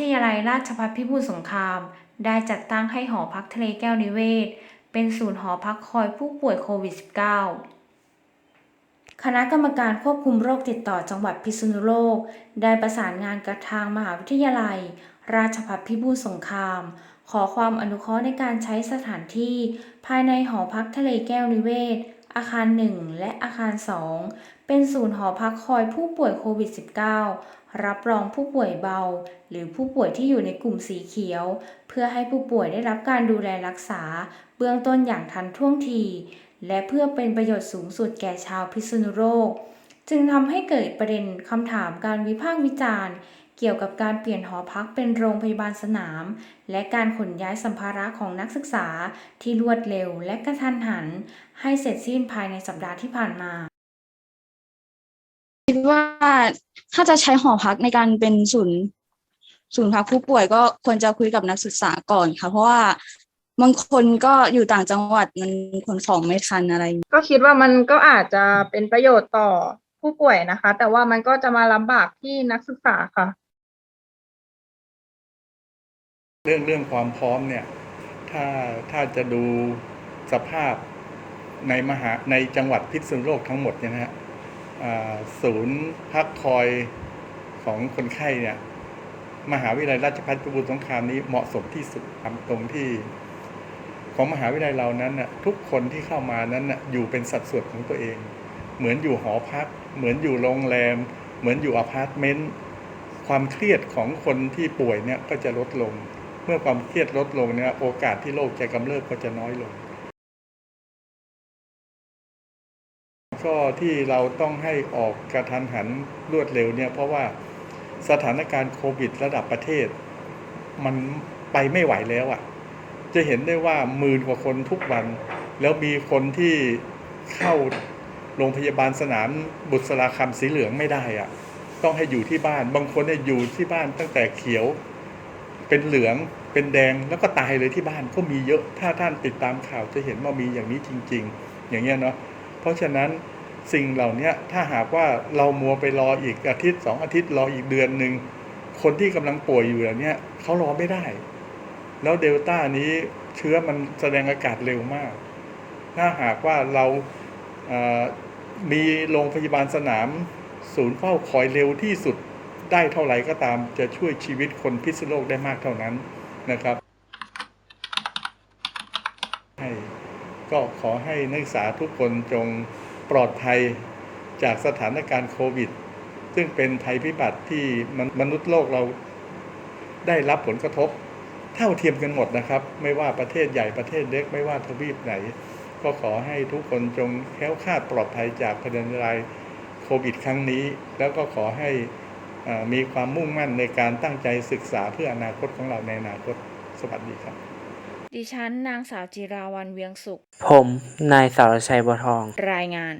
ทยาลัยราชภัฏพิบูลสงคราม ได้จัดตั้งให้หอพักทะเลแก้วนิเวศ เป็นศูนย์หอพักคอยผู้ป่วยโควิด -19 คณะกรรมการควบคุมโรคติดต่อจังหวัดพิษณุโลก ได้ประสานงานกับทางมหาวิทยาลัย ราชภัฏพิบูลสงคราม ขอความอนุเคราะห์ในการใช้สถานที่ ภายในหอพักทะเลแก้วนิเวศ อาคาร 1 และอาคาร 2 เป็นศูนย์หอพักคอยผู้ป่วยโควิด -19 รับรองผู้ป่วยเบา หรือผู้ป่วยที่อยู่ในกลุ่มสีเขียว เพื่อให้ผู้ป่วยได้รับการดูแลรักษา เบื้องต้นอย่างทันท่วงที และเพื่อเป็นประโยชน์สูงสุดแก่ชาวพิษณุโลก จึงทำให้เกิดประเด็นคำถามการวิพากษ์วิจารณ์ เกี่ยวกับการเปลี่ยนหอพักเป็นโรงพยาบาลสนาม และการขนย้ายสัมภาระของนักศึกษาที่รวดเร็วและกระทันหัน ให้เสร็จสิ้นภายในสัปดาห์ที่ผ่านมาคิดว่าถ้าจะใช้หอพักในการเป็นศูนย์ศูนย์พักผู้ป่วยก็ควรจะคุยกับนักศึกษาก่อนค่ะ เพราะว่าบางคนก็อยู่ต่างจังหวัดมันขนของไม่ทันอะไรอย่างเงี้ยก็คิดว่ามันก็อาจจะเป็นประโยชน์ต่อผู้ป่วยนะคะ แต่ว่ามันก็จะมาลำบากที่นักศึกษาค่ะ เรื่องเรื่องความพร้อมเนี่ย ถ้าถ้าจะดูสภาพในมหาในจังหวัดพิษณุโลกทั้งหมดเนี่ยนะฮะศูนย์พักคอยของคนไข้เนี่ยมหาวิทยาลัยราชภัฏพิบูลสงครามนี้เหมาะสมที่สุดตรงที่ ของมหาวิทยาลัยเรานั้นน่ะทุกคนที่เข้ามานั้นน่ะอยู่เป็นสัดส่วนของตัวเอง เหมือนอยู่หอพัก เหมือนอยู่โรงแรม เหมือนอยู่อพาร์ตเมนต์ความเครียดของคนที่ป่วยเนี่ยก็จะลดลง เมื่อความเครียดลดลงเนี่ยโอกาสที่โรคจะกำเริบก็จะน้อยลง ก็ที่เราต้องให้ออกกระทันหันรวดเร็วเนี่ยเพราะว่าสถานการณ์โควิดระดับประเทศ มันไปไม่ไหวแล้วอะ่ะ จะเห็นได้ว่าหมื่นกว่าคนทุกวัน แล้วมีคนที่เข้าโรงพยาบาลสนามบุษราคำสีเหลืองไม่ได้อะ่ะ ต้องให้อยู่ที่บ้าน บางคนเนี่ยอยู่ที่บ้านตั้งแต่เขียว เป็นเหลืองเป็นแดงแล้วก็ตายเลยที่บ้านก็มีเยอะถ้าท่านติดตามข่าวจะเห็นว่ามีอย่างนี้จริง ๆ อย่างเงี้ยเนาะเพราะฉะนั้นสิ่งเหล่านี้ถ้าหากว่าเรามัวไปรออีกอาทิตย์สองอาทิตย์รออีกเดือนหนึ่งคนที่กำลังป่วยอยู่แบบเนี้ยเขารอไม่ได้ แล้วเดลต้านี้เชื้อมันแสดงอากาศเร็วมาก ถ้าหากว่าเรามีโรงพยาบาลสนาม ศูนย์เฝ้าคอยเร็วที่สุด ได้เท่าไหร่ก็ตามจะช่วยชีวิตคนพิษณุโลกได้มากเท่านั้นนะครับให้ก็ขอให้นักศึกษาทุกคนจงปลอดภัยจากสถานการณ์โควิด ซึ่งเป็นภัยพิบัติที่มนุษย์โลกเราได้รับผลกระทบ เท่าเทียมกันหมดนะครับ ไม่ว่าประเทศใหญ่ประเทศเล็กไม่ว่าทวีปไหน ก็ขอให้ทุกคนจงแค้วคลาดปลอดภัยจากพยันตรายโควิด ครั้งนี้ แล้วก็ขอให้ มีความมุ่งมั่นในการตั้งใจศึกษาเพื่ออนาคตของเราในอนาคตสวัสดีครับ ดิฉันนางสาวจิราวันเวียงสุข ผม นายสารชัยบัวทอง รายงาน